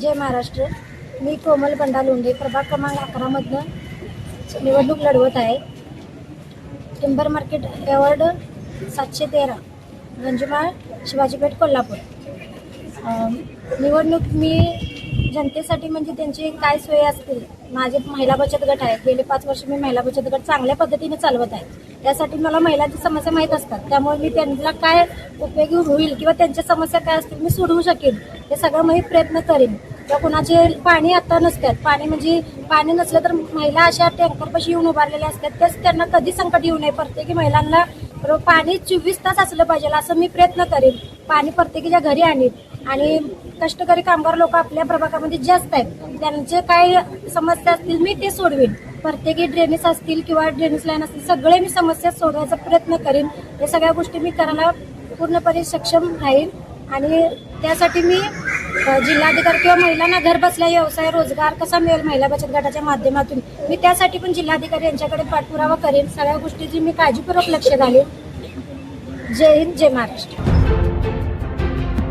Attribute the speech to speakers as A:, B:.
A: जय महाराष्ट्र. मी कोमल बंडा लोंढे प्रभाग क्रमांक अकरामधनं निवडणूक लढवत आहे. टिंबर मार्केट एवॉर्ड सातशे तेरा गंजमाळ शिवाजीपेठ कोल्हापूर. निवडणूक मी जनतेसाठी म्हणजे त्यांची काय सोय असतील माझे महिला बचत गट आहे गेले पाच वर्ष मी महिला बचत गट चांगल्या पद्धतीने चालवत आहे. त्यासाठी मला महिलांची समस्या माहीत असतात. त्यामुळे मी त्यांना काय उपयोगी होईल किंवा त्यांच्या समस्या काय असतील मी सोडवू शकेन. हे सगळं मी प्रयत्न करेन. किंवा कुणाचे पाणी आता नसतात. पाणी म्हणजे पाणी नसलं तर महिला अशा टँकरपाशी येऊन उभारलेल्या असतात. तेच त्यांना कधी संकट येऊ नये. प्रत्येकी महिलांना पाणी चोवीस तास असलं पाहिजे असं मी प्रयत्न करेन. पाणी प्रत्येकीच्या घरी आणीन. आणि कष्टकरी कामगार लोक आपल्या प्रभागामध्ये जास्त आहेत. त्यांचे काय समस्या असतील मी ते सोडवेन. प्रत्येकी ड्रेनेज असतील किंवा ड्रेनेज लाईन असतील सगळे मी समस्या सोडवायचा प्रयत्न करेन. या सगळ्या गोष्टी मी करायला पूर्णपणे सक्षम राहीन. आणि त्यासाठी मी जिल्हाधिकारी किंवा महिलांना घर बसल्या व्यवसाय रोजगार कसा मिळेल महिला बचत गटाच्या माध्यमातून मी त्यासाठी पण जिल्हाधिकारी यांच्याकडे पाठपुरावा करेन. सगळ्या गोष्टीची मी काळजीपूर्वक लक्ष घालेन. जय हिंद जय महाराष्ट्र.